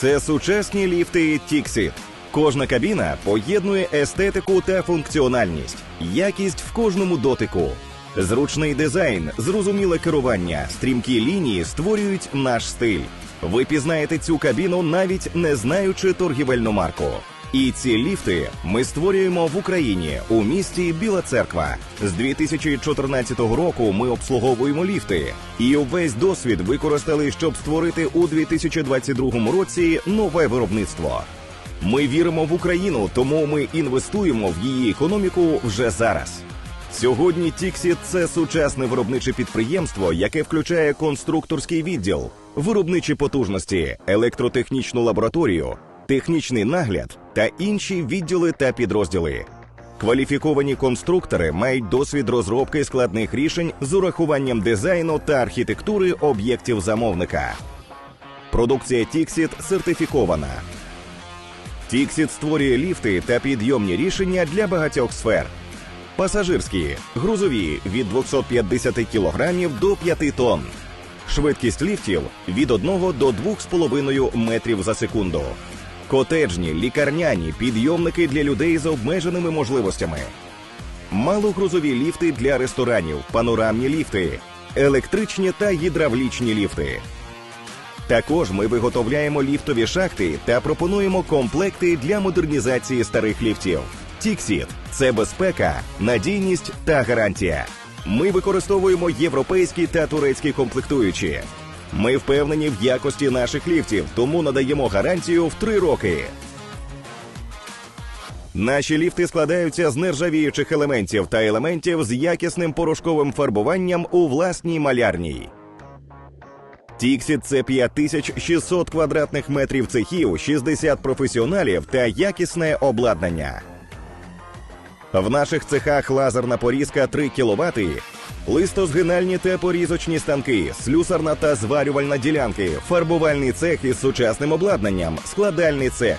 Це сучасні ліфти Тіксі. Кожна кабіна поєднує естетику та функціональність, якість в кожному дотику. Зручний дизайн, зрозуміле керування, стрімкі лінії створюють наш стиль. Ви пізнаєте цю кабіну навіть не знаючи торгівельну марку. І ці ліфти ми створюємо в Україні у місті Біла Церква. З 2014 року ми обслуговуємо ліфти, і увесь досвід використали, щоб створити у 2022 році нове виробництво. Ми віримо в Україну, тому ми інвестуємо в її економіку вже зараз. Сьогодні Тіксіт це сучасне виробниче підприємство, яке включає конструкторський відділ, виробничі потужності, електротехнічну лабораторію, технічний нагляд та інші відділи та підрозділи. Кваліфіковані конструктори мають досвід розробки складних рішень з урахуванням дизайну та архітектури об'єктів замовника. Продукція Тіксіт сертифікована. Тіксіт створює ліфти та підйомні рішення для багатьох сфер. Пасажирські, грузові від 250 кг до 5 тонн. Швидкість ліфтів від 1 до 2,5 метрів за секунду. Котеджні, лікарняні, підйомники для людей з обмеженими можливостями. Малогрузові ліфти для ресторанів, панорамні ліфти, електричні та гідравлічні ліфти. Також ми виготовляємо ліфтові шахти та пропонуємо комплекти для модернізації старих ліфтів. Тіксіт це безпека, надійність та гарантія. Ми використовуємо європейські та турецькі комплектуючі. Ми впевнені в якості наших ліфтів, тому надаємо гарантію в три роки. Наші ліфти складаються з нержавіючих елементів та елементів з якісним порошковим фарбуванням у власній малярній. Тіксіт це 5600 квадратних метрів цехів, 60 професіоналів та якісне обладнання. В наших цехах лазерна порізка 3 кВт, листозгинальні та порізочні станки, слюсарна та зварювальна ділянки, фарбувальний цех із сучасним обладнанням, складальний цех.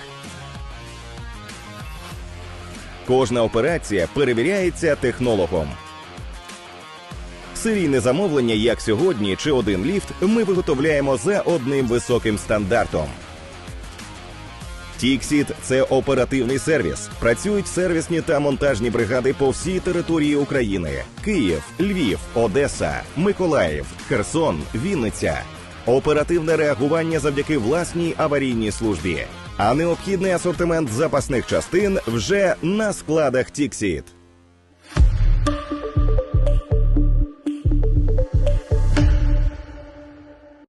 Кожна операція перевіряється технологом. Серійне замовлення, як сьогодні, чи один ліфт, ми виготовляємо за одним високим стандартом. Тіксіт це оперативний сервіс. Працюють сервісні та монтажні бригади по всій території України: Київ, Львів, Одеса, Миколаїв, Херсон, Вінниця. Оперативне реагування завдяки власній аварійній службі. А необхідний асортимент запасних частин вже на складах Тіксіт.